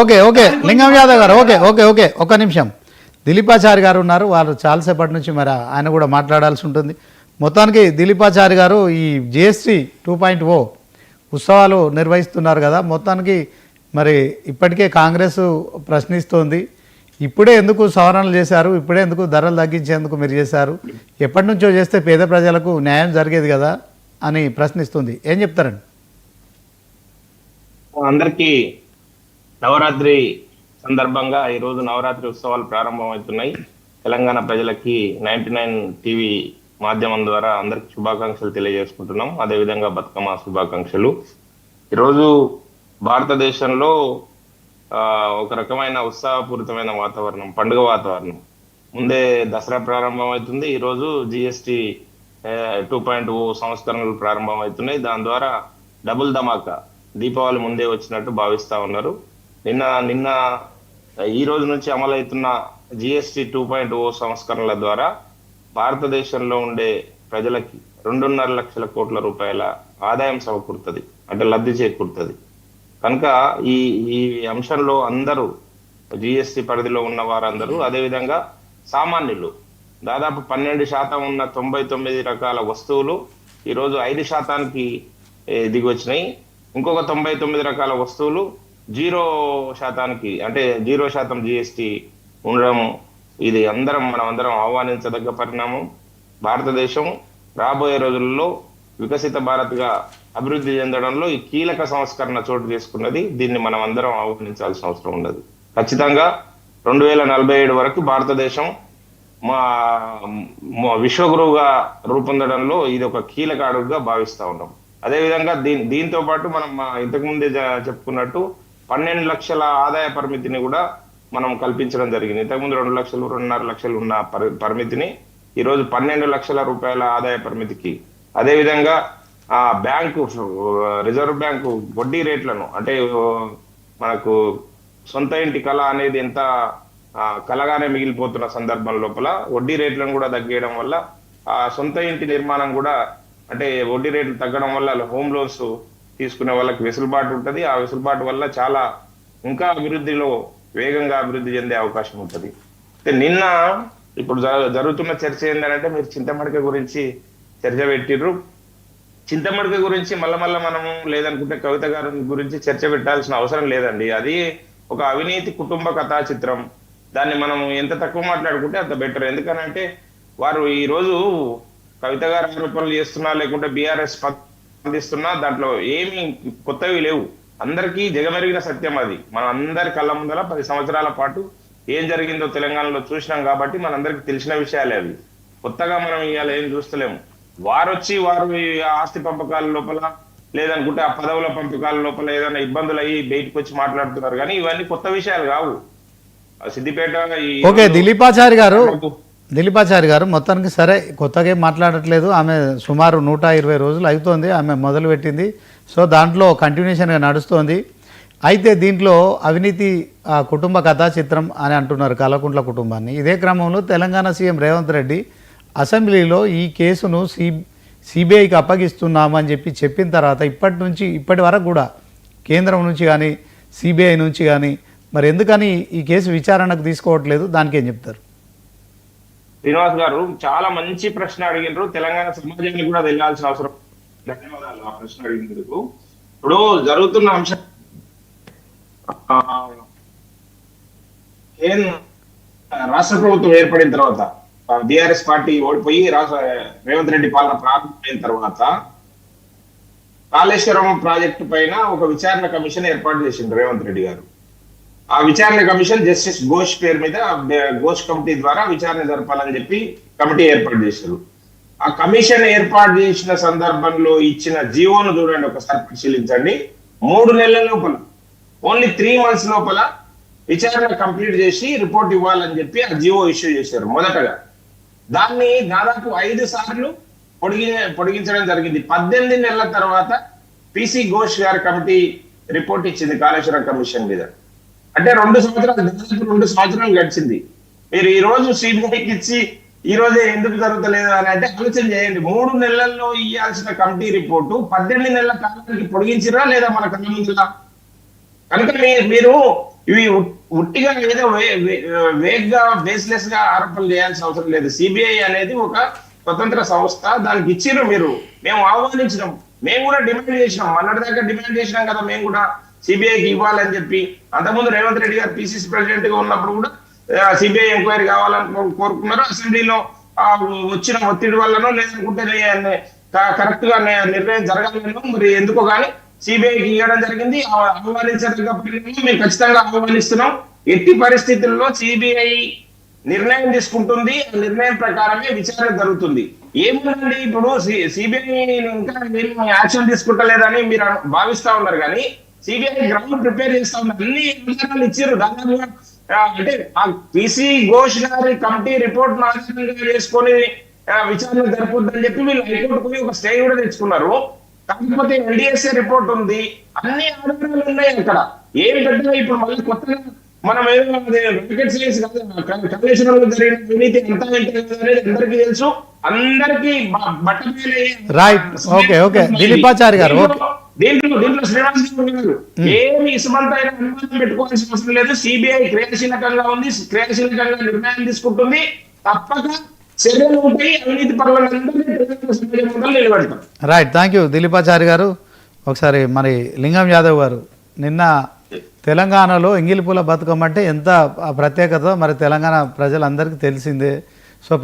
Okay okay. లింగం యాదవ్ గారు okay okay okay. ఒక నిమిషం. దిలీపాచారి గారు ఉన్నారు. వారు చాలాసేపటి నుంచి మరి ఆయన కూడా మాట్లాడాల్సి ఉంటుంది. మొత్తానికి దిలీపాచారి గారు ఈ జిఎస్టీ టూ పాయింట్ ఓ ఉత్సవాలు నిర్వహిస్తున్నారు కదా. మొత్తానికి మరి ఇప్పటికే కాంగ్రెస్ ప్రశ్నిస్తోంది. ఇప్పుడే ఎందుకు సవరణలు చేశారు? ఇప్పుడే ఎందుకు ధరలు తగ్గించేందుకు మీరు చేశారు? ఎప్పటి నుంచో చేస్తే పేద ప్రజలకు న్యాయం జరిగేది కదా అని ప్రశ్నిస్తుంది. ఏం చెప్తారండి? అందరికీ నవరాత్రి సందర్భంగా ఈ రోజు నవరాత్రి ఉత్సవాలు ప్రారంభమవుతున్నాయి. తెలంగాణ ప్రజలకి నైన్టీ నైన్ టీవీ మాధ్యమం ద్వారా అందరికి శుభాకాంక్షలు తెలియజేసుకుంటున్నాం. అదేవిధంగా బతుకమ్మ శుభాకాంక్షలు. ఈరోజు భారతదేశంలో ఒక రకమైన ఉత్సాహపూరితమైన వాతావరణం పండుగ వాతావరణం. ముందే దసరా ప్రారంభమవుతుంది. ఈరోజు జిఎస్టి టూ పాయింట్ ఓ సంస్కరణలు ప్రారంభం అవుతున్నాయి దాని ద్వారా డబుల్ ధమాకా దీపావళి ముందే వచ్చినట్టు భావిస్తా ఉన్నారు. నిన్న నిన్న ఈ రోజు నుంచి అమలవుతున్న జిఎస్టి టూ పాయింట్ ఓ సంస్కరణల ద్వారా భారతదేశంలో ఉండే ప్రజలకి రెండున్నర లక్షల కోట్ల రూపాయల ఆదాయం సమకూరుతుంది. అంటే లబ్ధి చేకూరుతుంది. కనుక ఈ ఈ అంశంలో అందరూ జిఎస్టి పరిధిలో ఉన్న వారందరూ అదేవిధంగా సామాన్యులు దాదాపు పన్నెండు శాతం ఉన్న తొంభై తొమ్మిది రకాల వస్తువులు ఈరోజు ఐదు శాతానికి ఏ, దిగి వచ్చినాయి ఇంకొక తొంభై తొమ్మిది రకాల వస్తువులు జీరో శాతానికి అంటే జీరో శాతం జిఎస్టి ఉండడం ఇది అందరం మనం అందరం ఆహ్వానించదగ్గ పరిణామం. భారతదేశం రాబోయే రోజుల్లో వికసిత భారత్గా అభివృద్ధి చెందడంలో ఈ కీలక సంస్కరణ చోటు చేసుకున్నది. దీన్ని మనం అందరం ఆహ్వానించాల్సిన అవసరం ఉన్నది. ఖచ్చితంగా రెండు వేల నలభై ఏడు వరకు భారతదేశం మా మా విశ్వగురువుగా రూపొందడంలో ఇది ఒక కీలక అడుగుగా భావిస్తూ ఉన్నాం. అదేవిధంగా దీని దీంతో పాటు మనం ఇంతకుముందే ఇంతకు ముందే చెప్పుకున్నట్టు పన్నెండు లక్షల ఆదాయ పరిమితిని కూడా మనం కల్పించడం జరిగింది. ఇంతకుముందు రెండు లక్షలు రెండున్నర లక్షలు ఉన్న పరి- పరిమితిని ఈరోజు పన్నెండు లక్షల రూపాయల ఆదాయ పరిమితికి. అదేవిధంగా ఆ బ్యాంకు రిజర్వ్ బ్యాంకు వడ్డీ రేట్లను అంటే మనకు సొంత ఇంటి కళ అనేది ఎంత కలగానే మిగిలిపోతున్న సందర్భం లోపల వడ్డీ రేట్లను కూడా తగ్గేయడం వల్ల ఆ సొంత ఇంటి నిర్మాణం కూడా అంటే వడ్డీ రేట్లు తగ్గడం వల్ల హోమ్ లోన్స్ తీసుకునే వాళ్ళకి వెసులుబాటు ఉంటుంది. ఆ వెసులుబాటు వల్ల చాలా ఇంకా అభివృద్ధిలో వేగంగా అభివృద్ధి చెందే అవకాశం ఉంటుంది. నిన్న ఇప్పుడు జ- జరుగుతున్న చర్చ ఏంటంటే మీరు చింతమడక గురించి చర్చ పెట్టిర్రు. చింతమడక గురించి మళ్ళా మళ్ళా మనము లేదనుకుంటే కవిత గారి గురించి చర్చ పెట్టాల్సిన అవసరం లేదండి. అది ఒక అవినీతి కుటుంబ కథా చిత్రం. దాన్ని మనం ఎంత తక్కువ మాట్లాడుకుంటే అంత బెటర్. ఎందుకనంటే వారు ఈ రోజు కవిత గారు ఆరోపణలు చేస్తున్నా లేకుంటే బీఆర్ఎస్ స్పందిస్తున్నా దాంట్లో ఏమి కొత్తవి లేవు. అందరికీ జగమెరిగిన సత్యం అది. మన అందరి కళ్ళ ముందర పది సంవత్సరాల పాటు ఏం జరిగిందో తెలంగాణలో చూసినాం కాబట్టి మనందరికి తెలిసిన విషయాలే అవి. కొత్తగా మనం ఇవాళ ఏం చూస్తలేము. వారు వచ్చి వారు ఆస్తి పంపకాల లోపల లేదనుకుంటే ఆ పదవుల పంపకాల లోపల ఏదైనా ఇబ్బందులు అయ్యి బయటకు వచ్చి మాట్లాడుతున్నారు. కానీ ఇవన్నీ కొత్త విషయాలు కావు. సిద్దిపేట ఓకే దిలీపాచారి గారు దిలీపాచారి గారు మొత్తానికి సరే కొత్తగా ఏం మాట్లాడట్లేదు. ఆమె సుమారు నూట ఇరవై రోజులు అవుతోంది ఆమె మొదలుపెట్టింది సో దాంట్లో కంటిన్యూషన్గా నడుస్తోంది. అయితే దీంట్లో అవినీతి ఆ, కుటుంబ కథా చిత్రం అని అంటున్నారు కలకుంట్ల కుటుంబాన్ని. ఇదే క్రమంలో తెలంగాణ సీఎం రేవంత్ రెడ్డి అసెంబ్లీలో ఈ కేసును సి సిబిఐకి అప్పగిస్తున్నామని చెప్పి చెప్పిన తర్వాత ఇప్పటి నుంచి ఇప్పటి వరకు కూడా కేంద్రం నుంచి కానీ సిబిఐ నుంచి కానీ మరి ఎందుకని ఈ కేసు విచారణకు తీసుకోవట్లేదు? దానికి ఏం చెప్తారు? శ్రీనివాస్ గారు చాలా మంచి ప్రశ్న అడిగినారు. తెలంగాణ సమాజానికి కూడా వెళ్ళాల్సిన అవసరం. ధన్యవాదాలు. ఆ ప్రశ్న అడిగినందుకు. ఇప్పుడు జరుగుతున్న అంశం రాష్ట్ర ప్రభుత్వం ఏర్పడిన తర్వాత బీఆర్ఎస్ పార్టీ ఓడిపోయి రాష్ట్ర రేవంత్ రెడ్డి పాలన ప్రారంభమైన తర్వాత కాళేశ్వరం ప్రాజెక్టు పైన ఒక విచారణ కమిషన్ ఏర్పాటు చేసింది రేవంత్ రెడ్డి గారు. ఆ విచారణ కమిషన్ జస్టిస్ ఘోష్ పేరు మీద ఘోష్ కమిటీ ద్వారా విచారణ జరపాలని చెప్పి కమిటీ ఏర్పాటు చేశారు. ఆ కమిషన్ ఏర్పాటు చేసిన సందర్భంలో ఇచ్చిన జీవోను చూడండి ఒకసారి పరిశీలించండి. మూడు నెలల లోపల ఓన్లీ త్రీ మంత్స్ లోపల విచారణ కంప్లీట్ చేసి రిపోర్ట్ ఇవ్వాలని చెప్పి ఆ జీవో ఇష్యూ చేశారు మొదటగా. దాన్ని దాదాపు ఐదు సార్లు పొడిగి పొడిగించడం జరిగింది. పద్దెనిమిది నెలల తర్వాత పిసి ఘోష్ గారి కమిటీ రిపోర్ట్ ఇచ్చింది కాళేశ్వరం కమిషన్ మీద. అంటే రెండు సంవత్సరాలు దాదాపు రెండు సంవత్సరాలు గడిచింది. మీరు ఈ రోజు సిబిఐకి ఇచ్చి ఈ రోజే ఎందుకు జరుగుతలేదు అని అంటే ఆలోచన చేయండి. మూడు నెలల్లో ఇవ్వాల్సిన కమిటీ రిపోర్టు పద్దెనిమిది నెలల కాలానికి పొడిగించిరా లేదా మన కళ్ళ ముందులా కనుక మీరు ఇవి ఉట్టిగా ఏదో వే- వేగ్గా బేస్లెస్గా ఆరోపణలు చేయాల్సిన అవసరం లేదు. సిబిఐ అనేది ఒక స్వతంత్ర సంస్థ. దానికి ఇచ్చిర్రు మీరు. మేము ఆహ్వానించినాం. మేము కూడా డిమాండ్ చేసినాం. మొన్నటి దాకా డిమాండ్ చేసినాం కదా మేము కూడా. సిబిఐకి ఇవ్వాలని చెప్పి అంతకుముందు రేవంత్ రెడ్డి గారు పిసిసి ప్రెసిడెంట్గా ఉన్నప్పుడు కూడా సిబిఐ ఎంక్వైరీ కావాలని కోరుకున్నారు. అసెంబ్లీలో ఆ, వచ్చిన ఒత్తిడి వల్లనో లేదనుకుంటే కరెక్ట్గా నిర్ణయం జరగాలనో మరి ఎందుకో కానీ సిబిఐకి ఇవ్వడం జరిగింది. ఆ- ఆహ్వానించదగ్గ మేము ఖచ్చితంగా ఆహ్వానిస్తున్నాం. ఎట్టి పరిస్థితుల్లో సిబిఐ నిర్ణయం తీసుకుంటుంది. ఆ నిర్ణయం ప్రకారమే విచారణ జరుగుతుంది. ఏముందండి ఇప్పుడు సిబిఐ ఇంకా ఏం యాక్షన్ తీసుకుంటలేదని మీరు భావిస్తా ఉన్నారు కానీ సిబిఐ గ్రౌండ్ ప్రిపేర్ చేస్తా. ఉన్నారు అన్ని ఆధారాలు ఇచ్చారు దాదాపుగా అంటే ఆ పిసి ఘోష్ గారి కమిటీ రిపోర్ట్ ఆధారంగా చేసుకొని విచారణ జరపొద్దని చెప్పి వీళ్ళు హైకోర్టు పోయి ఒక స్టే కూడా తెచ్చుకున్నారు. కాకపోతే ఎన్డిఎస్ఏ రిపోర్ట్ ఉంది. అన్ని ఆధారాలు ఉన్నాయి అక్కడ. ఏం పెద్దగా ఇప్పుడు మళ్ళీ కొత్తగా మనం ఏదో రాకెట్ సైన్స్ కాదు కాళేశ్వరంలో జరిగిన అవినీతి ఎంత ఏంటి అనేది అందరికీ తెలుసు. అందరికీ బ- బట్టబయలయ్యే Right. Okay, okay. దిలీపాచారి గారు, దీంట్లో- దీంట్లో దీంట్లో శ్రీనివాస్ గౌడ్ గారు ఏమి ఇసుమంత అయినా అనుమానం పెట్టుకోవాల్సిన అవసరం లేదు. సిబిఐ క్రియాశీలకంగా ఉంది క్రియాశీలకంగా నిర్ణయం తీసుకుంటుంది. తప్పక చర్యలు ఉంటాయి. అవినీతి పరులందరినీ నిలబెడతాం. రైట్ థ్యాంక్ యూ దిలీపాచారి గారు. ఒకసారి మరి లింగం యాదవ్ గారు నిన్న తెలంగాణలో ఎంగిలిపూల బతుకమ్మ అంటే ఎంత ప్రత్యేకత? మరి తెలంగాణ ప్రజలందరికీ తెలిసిందే. సో